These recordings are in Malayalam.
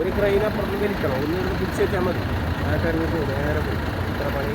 ഒരു ക്രൈന പ്രതികരിക്കണം ഒന്ന് വെച്ചാൽ മതി. ആ കാര്യങ്ങൾക്ക് നേരെ പോയി. ഇത്ര പണി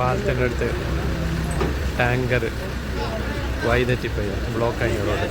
പാലത്തിന്റെ അടുത്ത് ടാങ്കർ വൈതെറ്റിപ്പോയി ബ്ലോക്കായി റോഡ്